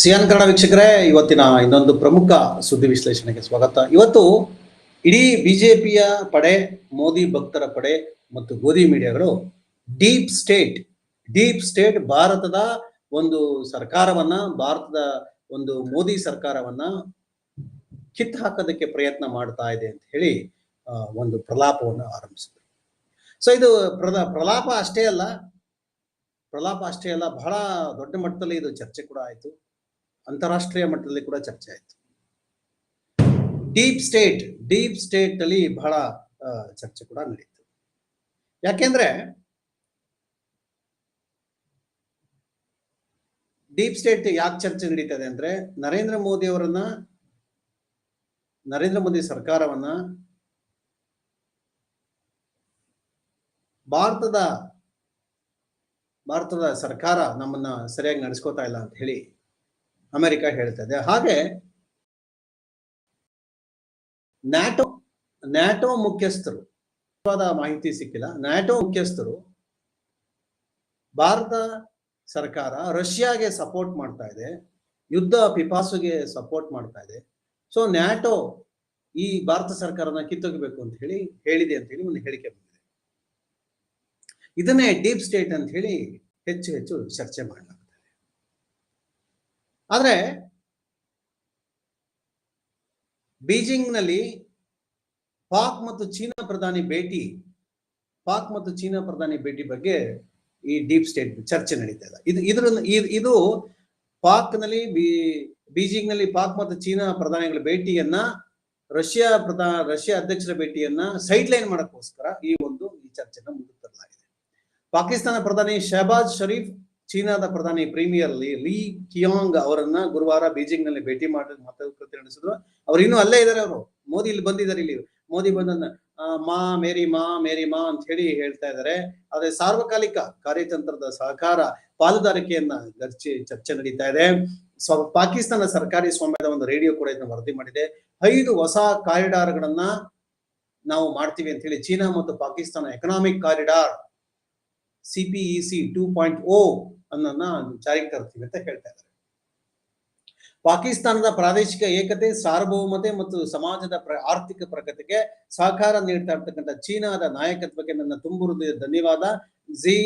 Xi'an Kannada ವೀಕ್ಷಕರೇ, ಇವತ್ತಿನ ಇನ್ನೊಂದು ಪ್ರಮುಖ ಸುದ್ದಿ ವಿಶ್ಲೇಷಣೆಗೆ ಸ್ವಾಗತ. ಇವತ್ತು ಇಡೀ ಬಿಜೆಪಿಯ ಪಡೆ, ಮೋದಿ ಭಕ್ತರ ಪಡೆ ಮತ್ತು ಗೋಧಿ ಮೀಡಿಯಾಗಳು ಡೀಪ್ ಸ್ಟೇಟ್ ಡೀಪ್ ಸ್ಟೇಟ್ ಭಾರತದ ಒಂದು ಸರ್ಕಾರವನ್ನ, ಭಾರತದ ಒಂದು ಮೋದಿ ಸರ್ಕಾರವನ್ನ ಕಿತ್ತು ಹಾಕೋದಕ್ಕೆ ಪ್ರಯತ್ನ ಮಾಡ್ತಾ ಇದೆ ಅಂತ ಹೇಳಿ ಒಂದು ಪ್ರಲಾಪವನ್ನು ಆರಂಭಿಸಿದ್ರು. ಸೊ ಇದು ಪ್ರಲ, ಪ್ರಲಾಪ ಅಷ್ಟೇ ಅಲ್ಲ, ಪ್ರಲಾಪ ಅಷ್ಟೇ ಅಲ್ಲ, ಬಹಳ ದೊಡ್ಡ ಮಟ್ಟದಲ್ಲಿ ಇದು ಚರ್ಚೆ ಕೂಡ ಆಯಿತು. ಅಂತಾರಾಷ್ಟ್ರೀಯ ಮಟ್ಟದಲ್ಲಿ ಕೂಡ ಚರ್ಚೆ ಆಯಿತು. ಡೀಪ್ ಸ್ಟೇಟ್ ಡೀಪ್ ಸ್ಟೇಟ್ ಅಲ್ಲಿ ಬಹಳ ಚರ್ಚೆ ಕೂಡ ನಡೀತು. ಯಾಕೆಂದ್ರೆ ಡೀಪ್ ಸ್ಟೇಟ್ ಯಾಕೆ ಚರ್ಚೆ ನಡೀತದೆ ಅಂದ್ರೆ ನರೇಂದ್ರ ಮೋದಿ ಅವರನ್ನ, ನರೇಂದ್ರ ಮೋದಿ ಸರ್ಕಾರವನ್ನ ಭಾರತದ ಭಾರತದ ಸರ್ಕಾರ ನಮ್ಮನ್ನ ಸರಿಯಾಗಿ ನಡೆಸ್ಕೋತಾ ಇಲ್ಲ ಅಂತ ಹೇಳಿ ಅಮೆರಿಕ ಹೇಳ್ತದೆ. ಹಾಗೆ ನ್ಯಾಟೋ ನ್ಯಾಟೋ ಮುಖ್ಯಸ್ಥರು. ಮಾಹಿತಿ ಸಿಕ್ಕಿಲ್ಲ. ನ್ಯಾಟೋ ಮುಖ್ಯಸ್ಥರು ಭಾರತ ಸರ್ಕಾರ ರಷ್ಯಾಗೆ ಸಪೋರ್ಟ್ ಮಾಡ್ತಾ ಇದೆ. ಯುದ್ಧ ಪಿಪಾಸುಗೆ ಸಪೋರ್ಟ್ ಮಾಡ್ತಾ ಇದೆ. ಸೊ ನ್ಯಾಟೋ ಈ ಭಾರತ ಸರ್ಕಾರನ ಕಿತ್ತೊಗಬೇಕು ಅಂತ ಹೇಳಿ ಹೇಳಿದೆ ಅಂತ ಹೇಳಿ ಒಂದು ಹೇಳಿಕೆ ಬಂದಿದೆ. ಇದನ್ನೇ ಡೀಪ್ ಸ್ಟೇಟ್ ಅಂತ ಹೇಳಿ ಹೆಚ್ಚು ಹೆಚ್ಚು ಚರ್ಚೆ ಮಾಡಲಾಗ್ತದೆ. ಆದ್ರೆ ಬೀಜಿಂಗ್ನಲ್ಲಿ ಪಾಕ್ ಮತ್ತು ಚೀನಾ ಪ್ರಧಾನಿ ಭೇಟಿ, ಪಾಕ್ ಮತ್ತು ಚೀನಾ ಪ್ರಧಾನಿ ಭೇಟಿ ಬಗ್ಗೆ ಈ ಡೀಪ್ ಸ್ಟೇಟ್ ಚರ್ಚೆ ನಡೀತಾ ಇದೆ. ಇದು ನಲ್ಲಿ ಇದು ಪಾಕ್ನಲ್ಲಿ ಬಿ ಬೀಜಿಂಗ್ನಲ್ಲಿ ಪಾಕ್ ಮತ್ತು ಚೀನಾ ಪ್ರಧಾನಿಗಳ ಭೇಟಿಯನ್ನ ರಷ್ಯಾ ಪ್ರಧಾನ ರಷ್ಯಾ ಅಧ್ಯಕ್ಷರ ಭೇಟಿಯನ್ನ ಸೈಡ್ ಲೈನ್ ಮಾಡಕ್ಕೋಸ್ಕರ ಈ ಒಂದು ಈ ಚರ್ಚೆನ ಮುಂದಕ್ಕೆ ತರಲಾಗಿದೆ. ಪಾಕಿಸ್ತಾನ ಪ್ರಧಾನಿ ಶಹಬಾಜ್ ಶರೀಫ್ ಚೀನಾದ ಪ್ರಧಾನಿ ಪ್ರೀಮಿಯರ್ ಲೀ ಲೀ ಕಿಯಾಂಗ್ ಅವರನ್ನ ಗುರುವಾರ ಬೀಜಿಂಗ್ನಲ್ಲಿ ಭೇಟಿ ಮಾಡಿ ಮಾತುಕತೆ ನಡೆಸಿದ್ರು. ಅವ್ರು ಇನ್ನೂ ಅಲ್ಲೇ ಇದಾರೆ ಅವರು. ಮೋದಿ ಇಲ್ಲಿ ಬಂದಿದ್ದಾರೆ ಇಲ್ಲಿ. ಮೋದಿ ಬಂದ ಮಾ, ಮೇರಿ ಮಾ ಮೇರಿ, ಮಾ ಅಂತ ಹೇಳಿ ಹೇಳ್ತಾ ಇದ್ದಾರೆ ಆದ್ರೆ ಸಾರ್ವಕಾಲಿಕ ಕಾರ್ಯತಂತ್ರದ ಸಹಕಾರ ಪಾಲುದಾರಿಕೆಯನ್ನ ಚರ್ಚೆ ಚರ್ಚೆ ನಡೀತಾ ಇದೆ. ಸ್ವ ಪಾಕಿಸ್ತಾನ ಸರ್ಕಾರಿ ಸ್ವಾಮ್ಯದ ಒಂದು ರೇಡಿಯೋ ಕೂಡ ಇದನ್ನ ವರದಿ ಮಾಡಿದೆ. ಐದು ಹೊಸ ಕಾರಿಡಾರ್ಗಳನ್ನ ನಾವು ಮಾಡ್ತೀವಿ ಅಂತ ಹೇಳಿ ಚೀನಾ ಮತ್ತು Pakistan economic corridor CPEC two point O ಅನ್ನನ್ನ ಜಾರಿಗೆ ತರ್ತೀವಿ ಅಂತ ಹೇಳ್ತಾ ಇದ್ದಾರೆ. ಪಾಕಿಸ್ತಾನದ ಪ್ರಾದೇಶಿಕ ಏಕತೆ, ಸಾರ್ವಭೌಮತೆ ಮತ್ತು ಸಮಾಜದ ಪ್ರ, ಆರ್ಥಿಕ ಪ್ರಗತಿಗೆ ಸಹಕಾರ ನೀಡ್ತಾ ಇರ್ತಕ್ಕಂಥ ಚೀನಾದ ನಾಯಕತ್ವಕ್ಕೆ ನನ್ನ ತುಂಬು ಹೃದಯದ ಧನ್ಯವಾದ. ಜಿ,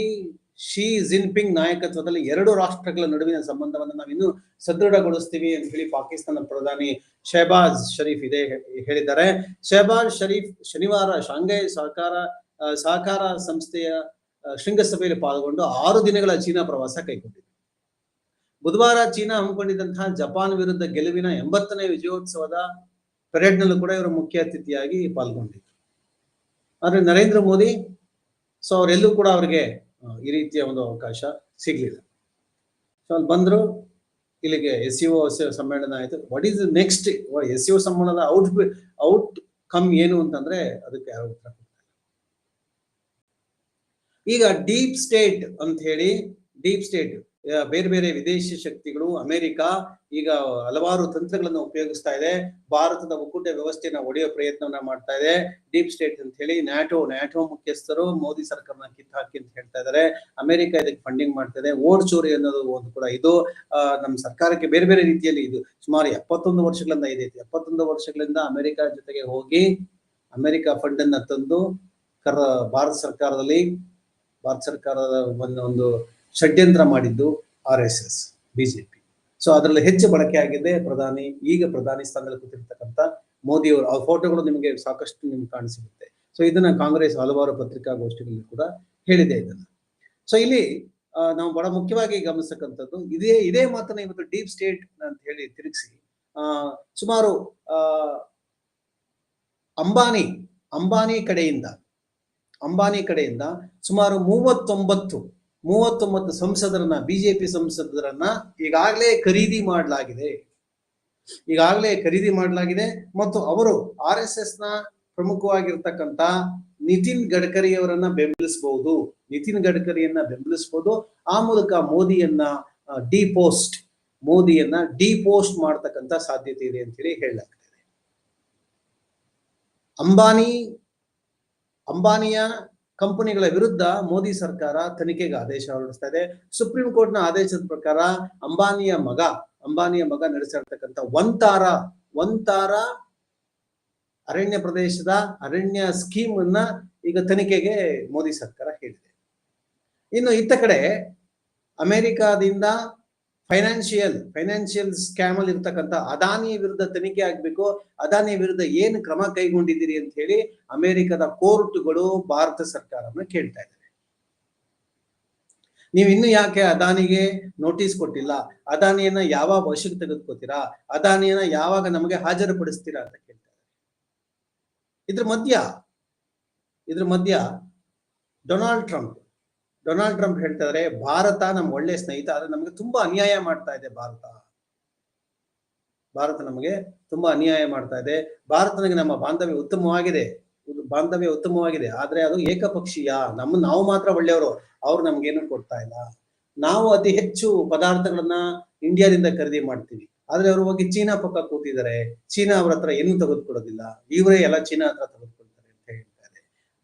ಶಿ ಜಿನ್ಪಿಂಗ್ ನಾಯಕತ್ವದಲ್ಲಿ ಎರಡು ರಾಷ್ಟ್ರಗಳ ನಡುವಿನ ಸಂಬಂಧವನ್ನು ನಾವು ಇನ್ನೂ ಸದೃಢಗೊಳಿಸ್ತೀವಿ ಅಂತ ಹೇಳಿ ಪಾಕಿಸ್ತಾನ ಪ್ರಧಾನಿ ಶಹಬಾಜ್ ಶರೀಫ್ ಇದೇ ಹೇಳಿದ್ದಾರೆ. ಶಹಬಾಜ್ ಶರೀಫ್ ಶನಿವಾರ ಶಾಂಘೈ ಸಹಕಾರ ಸಹಕಾರ ಸಂಸ್ಥೆಯ ಶೃಂಗಸಭೆಯಲ್ಲಿ ಪಾಲ್ಗೊಂಡು ಆರು ದಿನಗಳ ಚೀನಾ ಪ್ರವಾಸ ಕೈಗೊಂಡಿದೆ ಬುಧವಾರ ಚೀನಾ ಹಮ್ಮಿಕೊಂಡಿದ್ದಂತಹ ಜಪಾನ್ ವಿರುದ್ಧ ಗೆಲುವಿನ ಎಂಬತ್ತನೇ ವಿಜಯೋತ್ಸವದ ಪೆರೇಡ್ ನಲ್ಲೂ ಕೂಡ ಇವರು ಮುಖ್ಯ ಅತಿಥಿಯಾಗಿ ಪಾಲ್ಗೊಂಡಿದ್ರು ಆದ್ರೆ ನರೇಂದ್ರ ಮೋದಿ, ಸೊ ಅವರೆಲ್ಲೂ ಕೂಡ ಅವರಿಗೆ ಈ ರೀತಿಯ ಒಂದು ಅವಕಾಶ ಸಿಗ್ಲಿಲ್ಲ. ಸೊ ಅಲ್ಲಿ ಬಂದ್ರು, ಇಲ್ಲಿಗೆ ಎಸ್ ಸಿ, ಸಮ್ಮೇಳನ ಆಯಿತು. What is next S C ಸಮ್ಮೇಳನದ ಔಟ್ ಔಟ್ ಕಮ್ ಏನು ಅಂತಂದ್ರೆ, ಅದಕ್ಕೆ ಯಾರು ಉತ್ತರ ಈಗ ಡೀಪ್ ಸ್ಟೇಟ್ ಅಂತ ಹೇಳಿ, ಡೀಪ್ ಸ್ಟೇಟ್ ಬೇರೆ ಬೇರೆ ವಿದೇಶಿ ಶಕ್ತಿಗಳು, ಅಮೆರಿಕ, ಈಗ ಹಲವಾರು ತಂತ್ರಗಳನ್ನು ಉಪಯೋಗಿಸ್ತಾ ಇದೆ. ಭಾರತದ ಒಕ್ಕೂಟ ವ್ಯವಸ್ಥೆಯನ್ನ ಒಡೆಯೋ ಪ್ರಯತ್ನವನ್ನ ಮಾಡ್ತಾ ಇದೆ. ಡೀಪ್ ಸ್ಟೇಟ್ ಅಂತ ಹೇಳಿ ನ್ಯಾಟೋ ನ್ಯಾಟೋ ಮುಖ್ಯಸ್ಥರು ಮೋದಿ ಸರ್ಕಾರನ ಕಿತ್ತಾಕಿ ಅಂತ ಹೇಳ್ತಾ ಇದ್ದಾರೆ ಅಮೆರಿಕ ಇದಕ್ಕೆ ಫಂಡಿಂಗ್ ಮಾಡ್ತಾ ಇದೆ. ಓಡ್ ಚೋರಿ ಅನ್ನೋದು ಒಂದು ಕೂಡ ಇದು. ನಮ್ಮ ಸರ್ಕಾರಕ್ಕೆ ಬೇರೆ ಬೇರೆ ರೀತಿಯಲ್ಲಿ ಇದು. ಸುಮಾರು ಎಪ್ಪತ್ತೊಂದು ವರ್ಷಗಳಿಂದ ಇದೆ. ಎಪ್ಪತ್ತೊಂದು ವರ್ಷಗಳಿಂದ ಅಮೆರಿಕ ಜೊತೆಗೆ ಹೋಗಿ ಅಮೆರಿಕ ಫಂಡ್ ಅನ್ನ ತಂದು ಕರ್ ಭಾರತ ಸರ್ಕಾರದಲ್ಲಿ ಭಾರತ ಸರ್ಕಾರದ ಒಂದು ಒಂದು ಷಡ್ಯಂತ್ರ ಮಾಡಿದ್ದು R S S BJP so ಅದರಲ್ಲಿ ಹೆಚ್ಚು ಬಳಕೆ ಆಗಿದೆ ಪ್ರಧಾನಿ, ಈಗ ಪ್ರಧಾನಿ ಸ್ಥಾನದಲ್ಲಿ ಕೂತಿರ್ತಕ್ಕಂಥ ಮೋದಿ ಅವರು. ಆ ಫೋಟೋಗಳು ನಿಮಗೆ ಸಾಕಷ್ಟು ನಿಮ್ಗೆ ಕಾಣಿಸಿರುತ್ತೆ. ಸೊ ಇದನ್ನ ಕಾಂಗ್ರೆಸ್ ಹಲವಾರು ಪತ್ರಿಕಾಗೋಷ್ಠಿಗಳಲ್ಲಿ ಕೂಡ ಹೇಳಿದೆ ಇದನ್ನ. ಸೊ ಇಲ್ಲಿ ನಾವು ಬಹಳ ಮುಖ್ಯವಾಗಿ ಗಮನಿಸತಕ್ಕಂಥದ್ದು ಇದೇ ಇದೇ ಮಾತನ್ನ ಇವತ್ತು ಡೀಪ್ ಸ್ಟೇಟ್ ಅಂತ ಹೇಳಿ ತಿರುಗಿಸಿ ಸುಮಾರು ಅಂಬಾನಿ ಅಂಬಾನಿ ಕಡೆಯಿಂದ ಅಂಬಾನಿ ಕಡೆಯಿಂದ ಸುಮಾರು ಮೂವತ್ತೊಂಬತ್ತು ಮೂವತ್ತೊಂಬತ್ತು ಸಂಸದರನ್ನ, ಬಿಜೆಪಿ ಸಂಸದರನ್ನ ಈಗಾಗಲೇ ಖರೀದಿ ಮಾಡಲಾಗಿದೆ. ಈಗಾಗಲೇ ಖರೀದಿ ಮಾಡಲಾಗಿದೆ ಮತ್ತು ಅವರು ಆರ್ ಎಸ್ ಎಸ್ನ ಪ್ರಮುಖವಾಗಿರ್ತಕ್ಕಂಥ ನಿತಿನ್ ಗಡ್ಕರಿ ಅವರನ್ನ ಬೆಂಬಲಿಸಬಹುದು ನಿತಿನ್ ಗಡ್ಕರಿಯನ್ನ ಬೆಂಬಲಿಸಬಹುದು ಆ ಮೂಲಕ ಮೋದಿಯನ್ನ ಡಿ ಪೋಸ್ಟ್ ಮೋದಿಯನ್ನ ಡಿ ಪೋಸ್ಟ್ ಮಾಡ್ತಕ್ಕಂಥ ಸಾಧ್ಯತೆ ಇದೆ ಅಂತ ಹೇಳಿ ಹೇಳಲಾಗ್ತದೆ. ಅಂಬಾನಿ ಅಂಬಾನಿಯ ಕಂಪನಿಗಳ ವಿರುದ್ಧ ಮೋದಿ ಸರ್ಕಾರ ತನಿಖೆಗೆ ಆದೇಶ ಹೊರಡಿಸ್ತಾ ಇದೆ. ಸುಪ್ರೀಂ ಕೋರ್ಟ್ನ ಆದೇಶದ ಪ್ರಕಾರ ಅಂಬಾನಿಯ ಮಗ ಅಂಬಾನಿಯ ಮಗ ನಡೆಸಿರ್ತಕ್ಕಂಥ ಒಂತಾರ ಒಂತಾರ ಅರಣ್ಯ ಪ್ರದೇಶದ ಅರಣ್ಯ ಸ್ಕೀಮ್ ಅನ್ನ ಈಗ ತನಿಖೆಗೆ ಮೋದಿ ಸರ್ಕಾರ ಹೇಳಿದೆ. ಇನ್ನು ಇತ್ತ ಕಡೆ ಅಮೆರಿಕಾದಿಂದ ಫೈನಾನ್ಷಿಯಲ್ ಫೈನಾನ್ಷಿಯಲ್ ಸ್ಕ್ಯಾಮ್ ಅಲ್ಲಿ ಇರ್ತಕ್ಕಂಥ ಅದಾನಿ ವಿರುದ್ಧ ತನಿಖೆ ಆಗ್ಬೇಕು. ಅದಾನಿ ವಿರುದ್ಧ ಏನು ಕ್ರಮ ಕೈಗೊಂಡಿದ್ದೀರಿ ಅಂತ ಹೇಳಿ ಅಮೆರಿಕದ ಕೋರ್ಟ್ಗಳು ಭಾರತ ಸರ್ಕಾರವನ್ನ ಕೇಳ್ತಾ ಇದ್ದಾರೆ ನೀವು ಇನ್ನು ಯಾಕೆ ಅದಾನಿಗೆ ನೋಟಿಸ್ ಕೊಟ್ಟಿಲ್ಲ? ಅದಾನಿಯನ್ನ ಯಾವಾಗ ವಶಕ್ಕೆ ತೆಗೆದುಕೋತೀರಾ? ಅದಾನಿಯನ್ನ ಯಾವಾಗ ನಮಗೆ ಹಾಜರುಪಡಿಸ್ತೀರಾ ಅಂತ ಕೇಳ್ತಾರೆ ಇದ್ರ ಮಧ್ಯ ಇದ್ರ ಮಧ್ಯ ಡೊನಾಲ್ಡ್ ಟ್ರಂಪ್ ಡೊನಾಲ್ಡ್ ಟ್ರಂಪ್ ಹೇಳ್ತಾರೆ ಭಾರತ ನಮ್ಮ ಒಳ್ಳೆ ಸ್ನೇಹಿತ, ಆದ್ರೆ ನಮಗೆ ತುಂಬಾ ಅನ್ಯಾಯ ಮಾಡ್ತಾ ಇದೆ ಭಾರತ. ಭಾರತ ನಮಗೆ ತುಂಬಾ ಅನ್ಯಾಯ ಮಾಡ್ತಾ ಇದೆ. ಭಾರತನಿಗೆ ನಮ್ಮ ಬಾಂಧವ್ಯ ಉತ್ತಮವಾಗಿದೆ. ಬಾಂಧವ್ಯ ಉತ್ತಮವಾಗಿದೆ. ಆದ್ರೆ ಅದು ಏಕಪಕ್ಷೀಯ. ನಮ್ಮ ನಾವು ಮಾತ್ರ ಒಳ್ಳೆಯವರು. ಅವ್ರು ನಮ್ಗೇನು ಕೊಡ್ತಾ ಇಲ್ಲ. ನಾವು ಅತಿ ಹೆಚ್ಚು ಪದಾರ್ಥಗಳನ್ನ ಇಂಡಿಯಾದಿಂದ ಖರೀದಿ ಮಾಡ್ತೀವಿ. ಆದ್ರೆ ಅವರು ಹೋಗಿ ಚೀನಾ ಪಕ್ಕ ಕೂತಿದ್ದಾರೆ. ಚೀನಾ ಅವ್ರ ಹತ್ರ ಏನು ತೆಗೆದುಕೊಡೋದಿಲ್ಲ ಇವರೇ ಎಲ್ಲ ಚೀನಾ ಹತ್ರ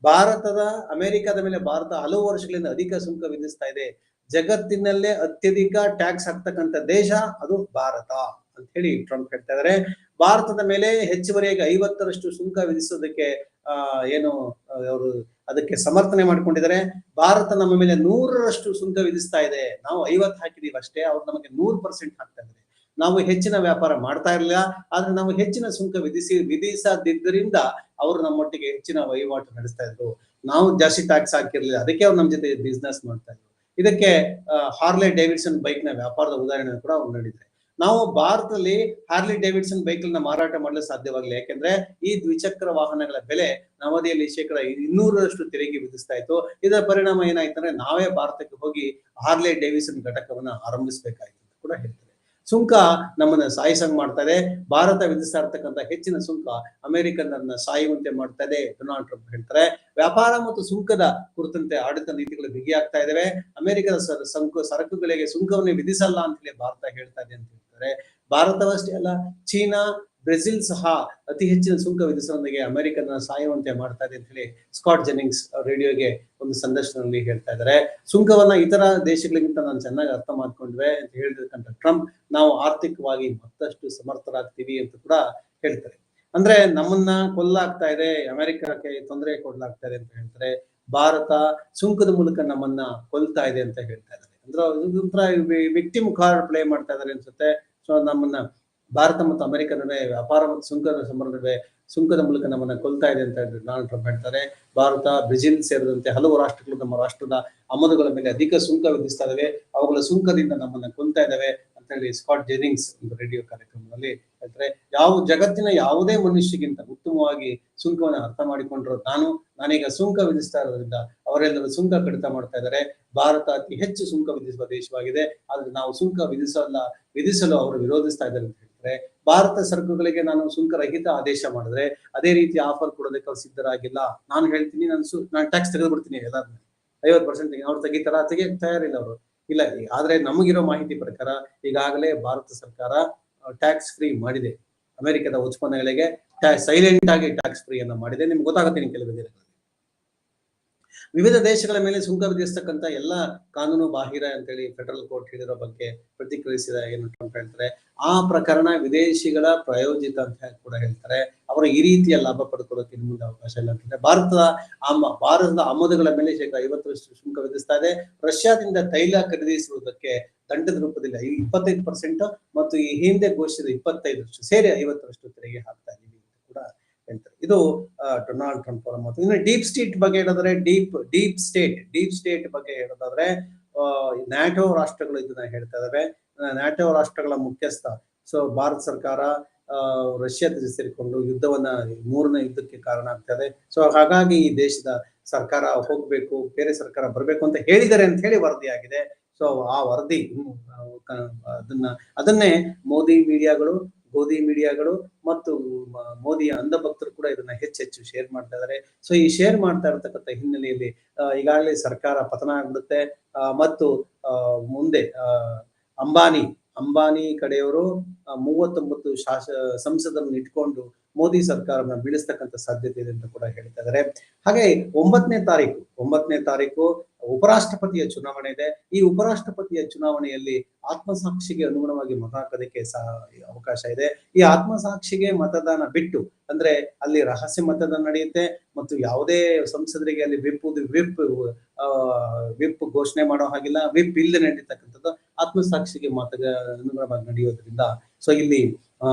ಭಾರತದ, ಅಮೆರಿಕದ ಮೇಲೆ ಭಾರತ ಹಲವು ವರ್ಷಗಳಿಂದ ಅಧಿಕ ಸುಂಕ ವಿಧಿಸ್ತಾ ಇದೆ. ಜಗತ್ತಿನಲ್ಲೇ ಅತ್ಯಧಿಕ ಟ್ಯಾಕ್ಸ್ ಹಾಕ್ತಕ್ಕಂಥ ದೇಶ ಅದು ಭಾರತ ಅಂತ ಹೇಳಿ ಟ್ರಂಪ್ ಹೇಳ್ತಾ ಇದಾರೆ. ಭಾರತದ ಮೇಲೆ ಹೆಚ್ಚುವರಿಯಾಗಿ ಐವತ್ತರಷ್ಟು ಸುಂಕ ವಿಧಿಸೋದಕ್ಕೆ, ಆ, ಏನು, ಅವರು ಅದಕ್ಕೆ ಸಮರ್ಥನೆ ಮಾಡ್ಕೊಂಡಿದ್ದಾರೆ. ಭಾರತ ನಮ್ಮ ಮೇಲೆ ನೂರರಷ್ಟು ಸುಂಕ ವಿಧಿಸ್ತಾ ಇದೆ. ನಾವು ಐವತ್ತು ಹಾಕಿದೀವಿ ಅಷ್ಟೇ ಅವ್ರು ನಮಗೆ ನೂರು ಪರ್ಸೆಂಟ್ ಹಾಕ್ತಾ ಇದ್ದಾರೆ ನಾವು ಹೆಚ್ಚಿನ ವ್ಯಾಪಾರ ಮಾಡ್ತಾ ಇರಲಿಲ್ಲ, ಆದ್ರೆ ನಾವು ಹೆಚ್ಚಿನ ಸುಂಕ ವಿಧಿಸಿ, ವಿಧಿಸದಿದ್ದರಿಂದ ಅವರು ನಮ್ಮೊಟ್ಟಿಗೆ ಹೆಚ್ಚಿನ ವಹಿವಾಟು ನಡೆಸ್ತಾ ಇದ್ರು. ನಾವು ಜಾಸ್ತಿ ಟ್ಯಾಕ್ಸ್ ಹಾಕಿರ್ಲಿಲ್ಲ, ಅದಕ್ಕೆ ಅವ್ರು ನಮ್ಮ ಜೊತೆ ಬಿಸ್ನೆಸ್ ಮಾಡ್ತಾ ಇದ್ರು. ಇದಕ್ಕೆ ಹಾರ್ಲೆ ಡೇವಿಡ್ಸನ್ ಬೈಕ್ನ ವ್ಯಾಪಾರದ ಉದಾಹರಣೆ ಕೂಡ ಅವ್ರು ನಾವು ಭಾರತದಲ್ಲಿ ಹಾರ್ಲಿ ಡೇವಿಡ್ಸನ್ ಬೈಕ್ನ ಮಾರಾಟ ಮಾಡಲು ಸಾಧ್ಯವಾಗಲಿಲ್ಲ. ಯಾಕೆಂದ್ರೆ ಈ ದ್ವಿಚಕ್ರ ವಾಹನಗಳ ಬೆಲೆ ನವದೆಹಲಿ ಶೇಕಡ ಇನ್ನೂರರಷ್ಟು ತೆರಿಗೆ ವಿಧಿಸ್ತಾ ಇತ್ತು. ಇದರ ಪರಿಣಾಮ ಏನಾಯ್ತಂದ್ರೆ ನಾವೇ ಭಾರತಕ್ಕೆ ಹೋಗಿ ಹಾರ್ಲೆ ಡೇವಿಡ್ಸನ್ ಘಟಕವನ್ನ ಆರಂಭಿಸಬೇಕಾಯಿತು ಕೂಡ ಹೇಳ್ತಾರೆ. ಸುಂಕ ನಮ್ಮನ್ನ ಸಾಯಿಸಂಗ್ ಮಾಡ್ತಾ ಇದೆ ಭಾರತ ವಿಧಿಸ್ತಾ ಇರ್ತಕ್ಕಂಥ ಹೆಚ್ಚಿನ ಸುಂಕ ಅಮೆರಿಕನ್ನರನ್ನ ಸಾಯುವಂತೆ ಮಾಡ್ತಾ ಇದೆ ಡೊನಾಲ್ಡ್ ಟ್ರಂಪ್ ಹೇಳ್ತಾರೆ. ವ್ಯಾಪಾರ ಮತ್ತು ಸುಂಕದ ಕುರಿತಂತೆ ಆಡಳಿತ ನೀತಿಗಳು ಬಿಗಿಯಾಗ್ತಾ ಇದಾವೆ. ಅಮೆರಿಕದ ಸಂಕು ಸರಕುಗಳಿಗೆ ಸುಂಕವನ್ನೇ ವಿಧಿಸಲ್ಲ ಅಂತ ಹೇಳಿ ಭಾರತ ಹೇಳ್ತಾ ಇದೆ ಅಂತ ಹೇಳ್ತಾರೆ. ಭಾರತವಷ್ಟೇ ಅಲ್ಲ, ಚೀನಾ ಬ್ರೆಜಿಲ್ ಸಹ ಅತಿ ಹೆಚ್ಚಿನ ಸುಂಕ ವಿಧಿಸುವೊಂದಿಗೆ ಅಮೆರಿಕನ ಸಾಯುವಂತೆ ಮಾಡ್ತಾ ಇದೆ ಅಂತ ಹೇಳಿ ಸ್ಕಾಟ್ ಜೆನಿಂಗ್ಸ್ ರೇಡಿಯೋಗೆ ಒಂದು ಸಂದರ್ಶನದಲ್ಲಿ ಹೇಳ್ತಾ ಇದ್ದಾರೆ. ಸುಂಕವನ್ನ ಇತರ ದೇಶಗಳಿಗಿಂತ ನಾನು ಚೆನ್ನಾಗಿ ಅರ್ಥ ಮಾಡ್ಕೊಂಡ್ವೆ ಅಂತ ಹೇಳಿರ್ತಕ್ಕಂಥ ಟ್ರಂಪ್ ನಾವು ಆರ್ಥಿಕವಾಗಿ ಮತ್ತಷ್ಟು ಸಮರ್ಥರಾಗ್ತೀವಿ ಅಂತ ಕೂಡ ಹೇಳ್ತಾರೆ. ಅಂದ್ರೆ ನಮ್ಮನ್ನ ಕೊಲ್ಲಾಗ್ತಾ ಇದೆ, ಅಮೆರಿಕಕ್ಕೆ ತೊಂದರೆ ಕೊಡ್ಲಾಗ್ತಾ ಇದೆ ಅಂತ ಹೇಳ್ತಾರೆ. ಭಾರತ ಸುಂಕದ ಮೂಲಕ ನಮ್ಮನ್ನ ಕೊಲ್ತಾ ಇದೆ ಅಂತ ಹೇಳ್ತಾ ಇದ್ದಾರೆ. ಅಂದ್ರೆ ಒಂಥರ ವ್ಯಕ್ತಿ ಕಾರ್ಡ್ ಪ್ಲೇ ಮಾಡ್ತಾ ಇದ್ದಾರೆ ಅನ್ಸುತ್ತೆ. ಸೊ ನಮ್ಮನ್ನ ಭಾರತ ಮತ್ತು ಅಮೆರಿಕ ನಡುವೆ ವ್ಯಾಪಾರ ಮತ್ತು ಸುಂಕದ ಸಂಬಂಧ ನಡುವೆ ಸುಂಕದ ಮೂಲಕ ನಮ್ಮನ್ನ ಕೊಲ್ತಾ ಇದೆ ಅಂತ ಹೇಳಿ ಡೊನಾಲ್ಡ್ ಟ್ರಂಪ್ ಹೇಳ್ತಾರೆ. ಭಾರತ, ಬ್ರೆಜಿಲ್ ಸೇರಿದಂತೆ ಹಲವು ರಾಷ್ಟ್ರಗಳು ನಮ್ಮ ರಾಷ್ಟ್ರದ ಆಮದುಗಳ ಮೇಲೆ ಅಧಿಕ ಸುಂಕ ವಿಧಿಸ್ತಾ ಇದಾವೆ. ಅವುಗಳ ಸುಂಕದಿಂದ ನಮ್ಮನ್ನ ಕೊಲ್ತಾ ಇದಾವೆ ಅಂತ ಹೇಳಿ ಸ್ಕಾಟ್ ಜೆನಿಂಗ್ಸ್ ಒಂದು ರೇಡಿಯೋ ಕಾರ್ಯಕ್ರಮದಲ್ಲಿ ಹೇಳ್ತಾರೆ. ಯಾವ ಜಗತ್ತಿನ ಯಾವುದೇ ಮನುಷ್ಯಗಿಂತ ಉತ್ತಮವಾಗಿ ಸುಂಕವನ್ನು ಅರ್ಥ ಮಾಡಿಕೊಂಡ್ರು ನಾನು, ನಾನೀಗ ಸುಂಕ ವಿಧಿಸ್ತಾ ಇರೋದ್ರಿಂದ ಅವರೆಲ್ಲರೂ ಸುಂಕ ಕಡಿತ ಮಾಡ್ತಾ ಇದ್ದಾರೆ. ಭಾರತ ಅತಿ ಹೆಚ್ಚು ಸುಂಕ ವಿಧಿಸುವ ದೇಶವಾಗಿದೆ. ಆದ್ರೆ ನಾವು ಸುಂಕ ವಿಧಿಸಲ್ಲ, ವಿಧಿಸಲು ಅವರು ವಿರೋಧಿಸ್ತಾ ಇದ್ದಾರೆ ಅಂತ ಹೇಳ್ತಾರೆ ಭಾರತ ಸರಕುಗಳಿಗೆ ನಾನು ಸುಂಕ ರಹಿತ ಆದೇಶ ಮಾಡಿದ್ರೆ, ಅದೇ ರೀತಿ ಆಫರ್ ಕೊಡೋದಕ್ಕೆ ಅವ್ರು ಸಿದ್ಧರಾಗಿಲ್ಲ. ನಾನು ಹೇಳ್ತೀನಿ, ನಾನು ಸು, ನಾನು ಟ್ಯಾಕ್ಸ್ ತೆಗೆದು ಬಿಡ್ತೀನಿ ಎಲ್ಲಾದ್ರೂ ಐವತ್ತು ಪರ್ಸೆಂಟ್ ಅವ್ರು ತೆಗಿತಾರ? ತೆಗಿ, ತಯಾರಿಲ್ಲ ಅವರು. ಇಲ್ಲ ಆದ್ರೆ ನಮಗಿರೋ ಮಾಹಿತಿ ಪ್ರಕಾರ ಈಗಾಗಲೇ ಭಾರತ ಸರ್ಕಾರ ಟ್ಯಾಕ್ಸ್ ಫ್ರೀ ಮಾಡಿದೆ. ಅಮೆರಿಕದ ಉತ್ಪನ್ನಗಳಿಗೆ ಸೈಲೆಂಟ್ ಆಗಿ ಟ್ಯಾಕ್ಸ್ ಫ್ರೀ ಅನ್ನ ಮಾಡಿದೆ. ನಿಮ್ಗೆ ಗೊತ್ತಾಗುತ್ತೆ ಕೆಲವು ದಿನಗಳಲ್ಲಿ ವಿವಿಧ ದೇಶಗಳ ಮೇಲೆ ಸುಂಕ ವಿಧಿಸ್ತಕ್ಕಂಥ ಎಲ್ಲ ಕಾನೂನು ಬಾಹಿರ ಅಂತೇಳಿ ಫೆಡರಲ್ ಕೋರ್ಟ್ ಹೇಳಿರೋ ಬಗ್ಗೆ ಪ್ರತಿಕ್ರಿಯಿಸಿದ ಏನು ಟ್ರಂಪ್ ಹೇಳ್ತಾರೆ, ಆ ಪ್ರಕರಣ ವಿದೇಶಿಗಳ ಪ್ರಾಯೋಜಿತ ಅಂತ ಹೇಳಿ ಕೂಡ ಹೇಳ್ತಾರೆ. ಅವರು ಈ ರೀತಿಯ ಲಾಭ ಪಡ್ಕೊಳ್ಳೋಕೆ ಇನ್ನು ಮುಂದೆ ಅವಕಾಶ ಇಲ್ಲ ಅಂತಂದ್ರೆ ಭಾರತದ ಆಮ, ಭಾರತದ ಆಮದುಗಳ ಮೇಲೆ ಶೇಕಡ ಐವತ್ತರಷ್ಟು ಸುಂಕ ವಿಧಿಸ್ತಾ ಇದೆ. ರಷ್ಯಾದಿಂದ ತೈಲ ಖರೀದಿಸುವುದಕ್ಕೆ ದಂಡದ ರೂಪದಲ್ಲಿ ಇಪ್ಪತ್ತೈದು ಪರ್ಸೆಂಟ್ ಮತ್ತು ಈ ಹಿಂದೆ ಘೋಷಿಸಿದ ಇಪ್ಪತ್ತೈದರಷ್ಟು, ಸೇರಿ ಐವತ್ತರಷ್ಟು ತೆರಿಗೆ ಹಾಕ್ತಾ ಅಂತ ಕೂಡ ಹೇಳ್ತಾರೆ. ಇದು ಡೊನಾಲ್ಡ್ ಟ್ರಂಪ್ ಅವರ ಮಾತು. ಇನ್ನು ಡೀಪ್ ಸ್ಟೇಟ್ ಬಗ್ಗೆ ಹೇಳಿದ್ರೆ deep deep state deep state ಬಗ್ಗೆ ಹೇಳೋದಾದ್ರೆ ನ್ಯಾಟೋ ರಾಷ್ಟ್ರಗಳು ಇದನ್ನ ಹೇಳ್ತಾ ಇದಾವೆ. ನ್ಯಾಟೋ ರಾಷ್ಟ್ರಗಳ ಮುಖ್ಯಸ್ಥ. ಸೊ, ಭಾರತ ಸರ್ಕಾರ ಜೊತೆ ಸೇರಿಕೊಂಡು ಯುದ್ಧವನ್ನ, ಮೂರನೇ ಯುದ್ಧಕ್ಕೆ ಕಾರಣ ಆಗ್ತದೆ ಸೊ, ಹಾಗಾಗಿ ಈ ದೇಶದ ಸರ್ಕಾರ ಹೋಗ್ಬೇಕು, ಬೇರೆ ಸರ್ಕಾರ ಬರಬೇಕು ಅಂತ ಹೇಳಿದ್ದಾರೆ ಅಂತ ಹೇಳಿ ವರದಿಯಾಗಿದೆ ಸೊ, ಆ ವರದಿ ಅದನ್ನ, ಅದನ್ನೇ ಮೋದಿ ಮೀಡಿಯಾಗಳು ಗೋಧಿ ಮೀಡಿಯಾಗಳು ಮತ್ತು ಮೋದಿಯ ಅಂಧ ಭಕ್ತರು ಕೂಡ ಇದನ್ನ ಹೆಚ್ಚೆಚ್ಚು ಶೇರ್ ಮಾಡ್ತಾ ಇದ್ದಾರೆ ಸೊ ಈ ಶೇರ್ ಮಾಡ್ತಾ ಇರತಕ್ಕಂತ ಹಿನ್ನೆಲೆಯಲ್ಲಿ ಈಗಾಗಲೇ ಸರ್ಕಾರ ಪತನ ಆಗ್ಬಿಡುತ್ತೆ ಮತ್ತು ಮುಂದೆ ಅಂಬಾನಿ ಅಂಬಾನಿ ಕಡೆಯವರು ಮೂವತ್ತೊಂಬತ್ತು ಶಾಸ, ಸಂಸದರನ್ನು ಇಟ್ಕೊಂಡು ಮೋದಿ ಸರ್ಕಾರನ ಬೀಳಿಸ್ತಕ್ಕಂಥ ಸಾಧ್ಯತೆ ಇದೆ ಅಂತ ಕೂಡ ಹೇಳ್ತಾ ಇದ್ದಾರೆ ಹಾಗೆ ಒಂಬತ್ತನೇ ತಾರೀಕು ಒಂಬತ್ತನೇ ತಾರೀಕು ಉಪರಾಷ್ಟ್ರಪತಿಯ ಚುನಾವಣೆ ಇದೆ. ಈ ಉಪರಾಷ್ಟ್ರಪತಿಯ ಚುನಾವಣೆಯಲ್ಲಿ ಆತ್ಮಸಾಕ್ಷಿಗೆ ಅನುಗುಣವಾಗಿ ಮತ ಹಾಕೋದಕ್ಕೆ ಅವಕಾಶ ಇದೆ. ಈ ಆತ್ಮಸಾಕ್ಷಿಗೆ ಮತದಾನ ಬಿಟ್ಟು, ಅಂದ್ರೆ ಅಲ್ಲಿ ರಹಸ್ಯ ಮತದಾನ ನಡೆಯುತ್ತೆ ಮತ್ತು ಯಾವುದೇ ಸಂಸದರಿಗೆ ಅಲ್ಲಿ ವಿಪ್ ವಿಪ್ ವಿಪ್ ಘೋಷಣೆ ಮಾಡೋ ಹಾಗಿಲ್ಲ. ವಿಪ್ ಇಲ್ಲದೆ ನಡೀತಕ್ಕಂಥದ್ದು ಆತ್ಮಸಾಕ್ಷಿಗೆ ಮತ ಅನುಗುಣವಾಗಿ ನಡೆಯೋದ್ರಿಂದ ಸೊ ಇಲ್ಲಿ, ಆ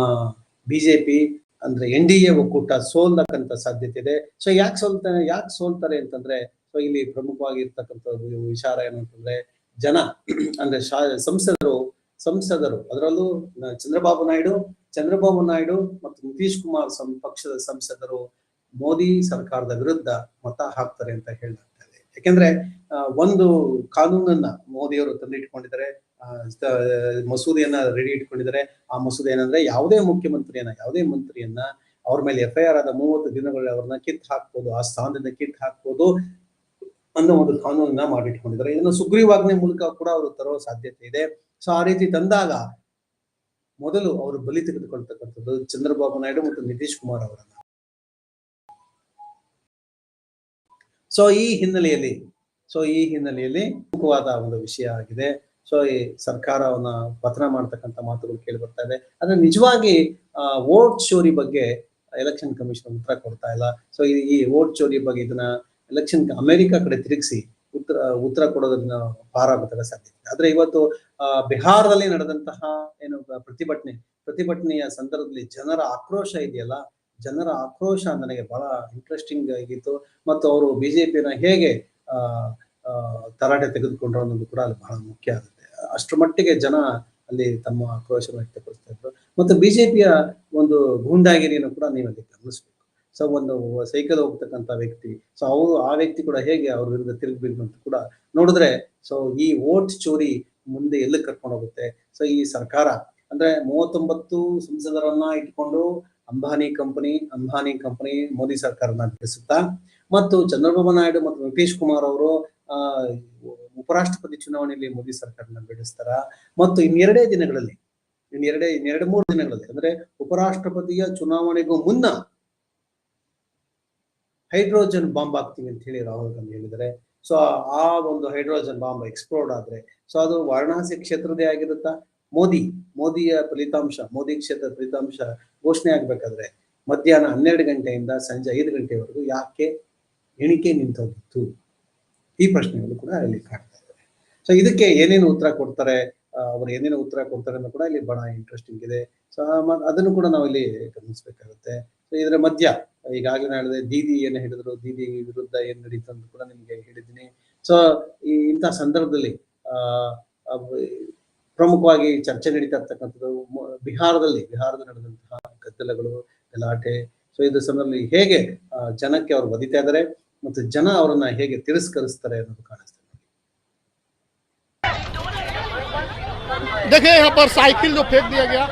ಬಿಜೆಪಿ ಅಂದ್ರೆ ಎನ್ ಡಿ ಎ ಒಕ್ಕೂಟ ಸೋಲ್ತಕ್ಕಂತ ಸಾಧ್ಯತೆ ಇದೆ. ಸೊ ಯಾಕೆ ಸೋಲ್ತಾರೆ ಯಾಕೆ ಸೋಲ್ತಾರೆ ಅಂತಂದ್ರೆ ಸೊ ಇಲ್ಲಿ ಪ್ರಮುಖವಾಗಿ ಇರ್ತಕ್ಕಂಥ ವಿಚಾರ ಏನು ಅಂತಂದ್ರೆ, ಜನ, ಅಂದ್ರೆ ಸಂಸದರು ಸಂಸದರು, ಅದರಲ್ಲೂ ಚಂದ್ರಬಾಬು ನಾಯ್ಡು ಚಂದ್ರಬಾಬು ನಾಯ್ಡು ಮತ್ತು ನಿತೀಶ್ ಕುಮಾರ್ ಸಂ, ಪಕ್ಷದ ಸಂಸದರು ಮೋದಿ ಸರ್ಕಾರದ ವಿರುದ್ಧ ಮತ ಹಾಕ್ತಾರೆ ಅಂತ ಹೇಳಲಾಗ್ತಾ ಇದೆ. ಯಾಕೆಂದ್ರೆ ಒಂದು ಕಾನೂನನ್ನ ಮೋದಿಯವರು ತಂದಿಟ್ಕೊಂಡಿದ್ದಾರೆ. ಮಸೂದೆಯನ್ನ ರೆಡಿ ಇಟ್ಕೊಂಡಿದ್ದಾರೆ. ಆ ಮಸೂದೆ ಏನಂದ್ರೆ ಯಾವುದೇ ಮುಖ್ಯಮಂತ್ರಿಯನ್ನ, ಯಾವುದೇ ಮಂತ್ರಿಯನ್ನ ಅವ್ರ ಮೇಲೆ ಎಫ್ ಐ ಆರ್ ಆದ ಮೂವತ್ತು ದಿನಗಳಲ್ಲಿ ಅವ್ರನ್ನ ಕಿತ್ ಹಾಕ್ಬೋದು, ಆ ಸ್ಥಾನದಿಂದ ಕಿತ್ ಹಾಕ್ಬೋದು ಅನ್ನೋ ಒಂದು ಕಾನೂನನ್ನ ಮಾಡಿಟ್ಕೊಂಡಿದ್ದಾರೆ. ಇದನ್ನು ಸುಗ್ರೀವಾಜ್ಞೆ ಮೂಲಕ ಕೂಡ ಅವರು ತರೋ ಸಾಧ್ಯತೆ ಇದೆ. ಸೊ ಆ ರೀತಿ ತಂದಾಗ ಮೊದಲು ಅವರು ಬಲಿ ತೆಗೆದುಕೊಳ್ತಕ್ಕಂಥದ್ದು ಚಂದ್ರಬಾಬು ನಾಯ್ಡು ಮತ್ತು ನಿತೀಶ್ ಕುಮಾರ್ ಅವರನ್ನ. ಸೊ ಈ ಹಿನ್ನೆಲೆಯಲ್ಲಿ ಸೊ ಈ ಹಿನ್ನೆಲೆಯಲ್ಲಿ ಪ್ರಮುಖವಾದ ಒಂದು ವಿಷಯ ಆಗಿದೆ. ಸೊ ಈ ಸರ್ಕಾರವನ್ನ ಪತನ ಮಾಡ್ತಕ್ಕಂಥ ಮಾತುಗಳು ಕೇಳಿ ಬರ್ತಾ ಇದೆ. ಆದ್ರೆ ನಿಜವಾಗಿ ವೋಟ್ ಚೋರಿ ಬಗ್ಗೆ ಎಲೆಕ್ಷನ್ ಕಮಿಷನ್ ಉತ್ತರ ಕೊಡ್ತಾ ಇಲ್ಲ. ಸೊ ಈ ವೋಟ್ ಚೋರಿ ಬಗ್ಗೆ ಇದನ್ನ ಎಲೆಕ್ಷನ್ ಅಮೆರಿಕ ಕಡೆ ತಿರುಗಿಸಿ ಉತ್ತರ ಉತ್ತರ ಕೊಡೋದನ್ನ ಪಾರಾಗುತ್ತದೆ ಸಾಧ್ಯತೆ. ಇದೆ. ಆದ್ರೆ ಇವತ್ತು ಬಿಹಾರದಲ್ಲಿ ನಡೆದಂತಹ ಏನು ಪ್ರತಿಭಟನೆ, ಪ್ರತಿಭಟನೆಯ ಸಂದರ್ಭದಲ್ಲಿ ಜನರ ಆಕ್ರೋಶ ಇದೆಯಲ್ಲ, ಜನರ ಆಕ್ರೋಶ ನನಗೆ ಬಹಳ ಇಂಟ್ರೆಸ್ಟಿಂಗ್ ಆಗಿತ್ತು. ಮತ್ತು ಅವರು ಬಿಜೆಪಿನ ಹೇಗೆ ತರಾಟೆ ತೆಗೆದುಕೊಂಡ್ರು ಅನ್ನೋದು ಕೂಡ ಅಲ್ಲಿ ಬಹಳ ಮುಖ್ಯ ಆಗುತ್ತೆ. ಅಷ್ಟರ ಮಟ್ಟಿಗೆ ಜನ ಅಲ್ಲಿ ತಮ್ಮ ಆಕ್ರೋಶವನ್ನು ವ್ಯಕ್ತಪಡಿಸ್ತಾ ಇದ್ರು. ಮತ್ತು ಬಿಜೆಪಿಯ ಒಂದು ಗೂಂಡಾಗಿರಿಯನ್ನು ಕೂಡ ನೀವು ಅಲ್ಲಿ ಗಮನಿಸ್ಬೇಕು. ಸೊ, ಒಂದು ಸೈಕಲ್ ಹೋಗ್ತಕ್ಕಂಥ ವ್ಯಕ್ತಿ, ಸೊ, ಅವರು ಆ ವ್ಯಕ್ತಿ ಕೂಡ ಹೇಗೆ ಅವ್ರ ವಿರುದ್ಧ ತಿರುಗಬೇಕು ಅಂತ ಕೂಡ ನೋಡಿದ್ರೆ, ಸೊ, ಈ ವೋಟ್ ಚೋರಿ ಮುಂದೆ ಎಲ್ಲಿ ಕರ್ಕೊಂಡು ಹೋಗುತ್ತೆ? ಸೊ, ಈ ಸರ್ಕಾರ, ಅಂದ್ರೆ ಮೂವತ್ತೊಂಬತ್ತು ಸಂಸದರನ್ನ ಇಟ್ಕೊಂಡು ಅಂಬಾನಿ ಕಂಪನಿ ಅಂಬಾನಿ ಕಂಪನಿ ಮೋದಿ ಸರ್ಕಾರನ ನಡೆಸುತ್ತಾ, ಮತ್ತು ಚಂದ್ರಬಾಬು ನಾಯ್ಡು ಮತ್ತು ನಿತೀಶ್ ಕುಮಾರ್ ಅವರು ಉಪರಾಷ್ಟ್ರಪತಿ ಚುನಾವಣೆಯಲ್ಲಿ ಮೋದಿ ಸರ್ಕಾರನ ಬೆಳೆಸ್ತಾರ ಮತ್ತು ಇನ್ನೆರಡೇ ದಿನಗಳಲ್ಲಿ, ಇನ್ನೆರಡೇ, ಇನ್ನೆರಡು ಮೂರು ದಿನಗಳಲ್ಲಿ, ಅಂದ್ರೆ ಉಪರಾಷ್ಟ್ರಪತಿಯ ಚುನಾವಣೆಗೂ ಮುನ್ನ ಹೈಡ್ರೋಜನ್ ಬಾಂಬ್ ಹಾಕ್ತೀವಿ ಅಂತ ಹೇಳಿ ರಾಹುಲ್ ಗಾಂಧಿ ಹೇಳಿದರೆ ಸೊ ಆ ಒಂದು ಹೈಡ್ರೋಜನ್ ಬಾಂಬ್ ಎಕ್ಸ್ಪ್ಲೋರ್ಡ್ ಆದ್ರೆ ಸೊ ಅದು ವಾರಣಾಸಿ ಕ್ಷೇತ್ರದೇ ಆಗಿರುತ್ತಾ? ಮೋದಿ, ಮೋದಿಯ ಫಲಿತಾಂಶ, ಮೋದಿ ಕ್ಷೇತ್ರದ ಫಲಿತಾಂಶ ಘೋಷಣೆ ಆಗ್ಬೇಕಾದ್ರೆ ಮಧ್ಯಾಹ್ನ ಹನ್ನೆರಡು ಗಂಟೆಯಿಂದ ಸಂಜೆ ಐದು ಗಂಟೆವರೆಗೂ ಯಾಕೆ ಎಣಿಕೆ ನಿಂತೋಗಿತ್ತು? ಈ ಪ್ರಶ್ನೆಗಳು ಕೂಡ ಇಲ್ಲಿ ಕಾಣ್ತಾ ಇದೆ ಸೊ ಇದಕ್ಕೆ ಏನೇನು ಉತ್ತರ ಕೊಡ್ತಾರೆ? ಅವರು ಏನೇನು ಉತ್ತರ ಕೊಡ್ತಾರೆ ಅನ್ನೋ ಕೂಡ ಇಲ್ಲಿ ಬಹಳ ಇಂಟ್ರೆಸ್ಟಿಂಗ್ ಇದೆ. ಸೊ ಅದನ್ನು ಕೂಡ ನಾವು ಇಲ್ಲಿ ಗಮನಿಸ್ಬೇಕಾಗುತ್ತೆ. ಸೊ ಇದರ ಮಧ್ಯ, ಈಗಾಗಲೇ ಹೇಳಿದೆ, ದೀದಿ ಏನು ಹೇಳಿದ್ರು? ದೀದಿ ವಿರುದ್ಧ ಏನ್ ನಡೀತು ಅಂತ ಕೂಡ ನಿಮಗೆ ಹೇಳಿದ್ದೀನಿ. ಸೊ ಈ ಇಂತಹ ಸಂದರ್ಭದಲ್ಲಿ ಪ್ರಮುಖವಾಗಿ ಚರ್ಚೆ ನಡೀತಾ ಇರ್ತಕ್ಕಂಥದ್ದು ಬಿಹಾರದಲ್ಲಿ ಬಿಹಾರದಲ್ಲಿ ನಡೆದಂತಹ ಗದ್ದಲಗಳು, ಗಲಾಟೆ. ಸೊ ಇದ್ರ ಸಂದರ್ಭದಲ್ಲಿ ಹೇಗೆ ಜನಕ್ಕೆ ಅವರು ಬದಿತಾ ಇದ್ದಾರೆ? ಮತ್ತು ಜನ ಅವರನ್ನ ಹೇಗೆ ತಿರಸ್ಕರಿಸ್ತಾರೆ ಅನ್ನೋದು ಕಾಣಿಸ್ತದೆ देखिए यहाँ पर साइकिल जो फेंक दिया गया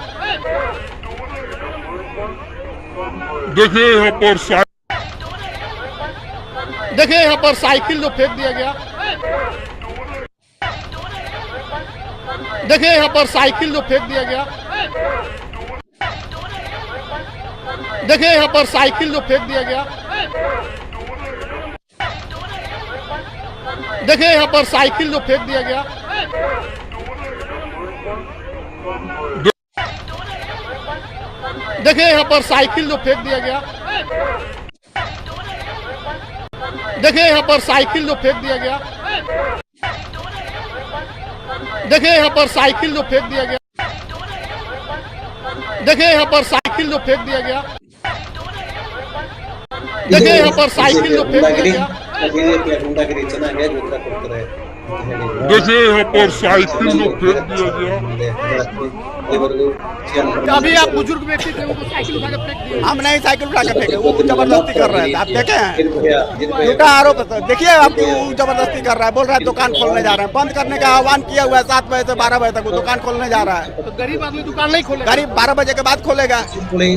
देखिए यहाँ पर सा- देखिए यहाँ पर साइकिल जो फेंक दिया गया देखिए यहाँ पर साइकिल जो फेंक दिया गया देखिए यहाँ पर साइकिल जो फेंक दिया गया देखिए, यहाँ पर साइकिल जो फेंक दिया गया। देखिए, यहाँ पर साइकिल जो फेंक दिया गया। देखिए, यहाँ पर साइकिल जो फेंक दिया गया। देखिए, यहाँ पर साइकिल जो फेंक दिया गया। देखिए, यहाँ पर साइकिल जो फेंक दिया गया। देखिए, यहाँ पर साइकिल जो फेंक दिया गया। ಬಿಜೆಪಿಯ ಗುಂಡಾಗಿರಿ ಚೆನ್ನಾಗಿ ಹೇಗೆ ಉತ್ತರ ಕೊಡ್ತಾರೆ ಅಂತ ಹೇಳಿ देखिए यहाँ पर साइकिल जो फेंक दिया गया ಮುಂದೆ ಹೇಳಕ್ಕೆ ಇಲ್ಲಿವರೆಗೂ ಸಿಎಂ अभी आप बुजुर्ग व्यक्ति थे उनको साइकिल उठा के फेंक दिए हम नहीं साइकिल उठा के फेंके वो जबरदस्ती कर रहे हैं आप देखे हैं निर्भया निर्भया झूठा आरोप है। देखिए आपको वो जबरदस्ती कर रहा है बोल रहा है दुकान खोलने जा रहे हैं बंद करने का आह्वान किया हुआ है सात बजे से बारह बजे तक वो दुकान खोलने जा रहा है तो गरीब आदमी दुकान नहीं खोले गरीब बारह बजे के बाद खोलेगा चिंचोली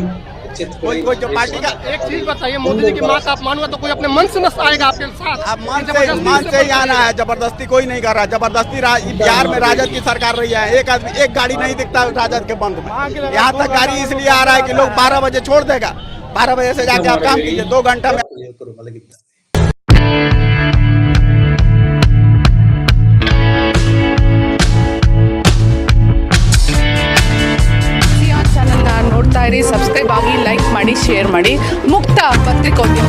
कोई कोई जो पार्टी का एक चीज़ बताइए मोदी जी की बात आप मानूँगा तो कोई अपने मन से आएगा आपके साथ? अब मन से मन से ही आना है। ज़बरदस्ती कोई नहीं कर रहा है ज़बरदस्ती बिहार में राजद की सरकार रही है एक आदमी एक गाड़ी नहीं दिखता राजद के बंद में। यहाँ तक गाड़ी इसलिए आ रहा है की लोग बारह बजे छोड़ देगा। बारह बजे से जाके आप काम कीजिए दो घंटा में ಇರಿ ಸಬ್ಸ್ಕ್ರೈಬ್ ಆಗಿ ಲೈಕ್ ಮಾಡಿ ಶೇರ್ ಮಾಡಿ. ಮುಕ್ತ ಪತ್ರಿಕೋದ್ಯಮ.